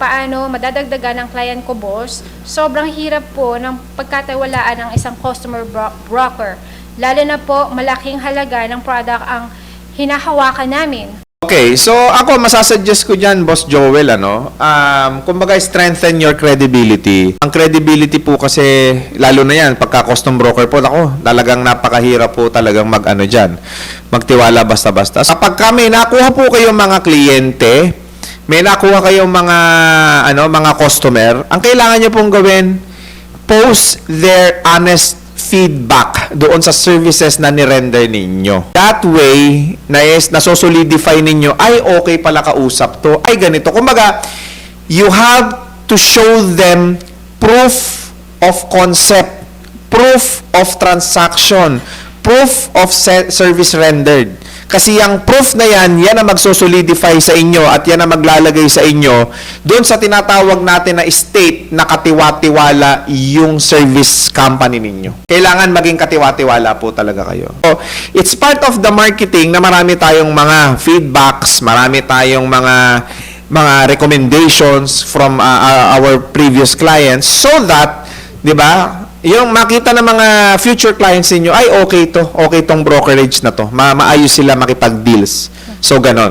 paano madadagdagan ng client ko, boss. Sobrang hirap po ng pagkatawalaan ng isang customer bro- broker. Lalo na po, malaking halaga ng product ang hinahawakan namin. Okay, so ako masasuggest ko dyan, Boss Joel, ano, um, kumbaga strengthen your credibility. Ang credibility po kasi, lalo na yan, pagka custom broker po, ako, talagang napakahirap po talagang mag-ano dyan, magtiwala basta-basta. Kapag kami nakuha po kayong mga kliyente, may nakuha kayong mga, ano, mga customer, ang kailangan nyo pong gawin, post their honest feedback doon sa services na ni-render ninyo. That way, na is, nasosolidify ninyo, ay okay pala kausap to, ay ganito. Kumbaga, you have to show them proof of concept, proof of transaction, proof of se- service rendered. Kasi yung proof na yan, yan ang magsosolidify sa inyo at yan ang maglalagay sa inyo doon sa tinatawag natin na state na katiwatiwala yung service company ninyo. Kailangan maging katiwatiwala po talaga kayo. So, it's part of the marketing na marami tayong mga feedbacks, marami tayong mga mga recommendations from uh, our previous clients so that, 'di ba? Yung makita ng mga future clients niyo ay okay to, okay tong brokerage na to. Ma maayos sila makipag-deals. So ganon.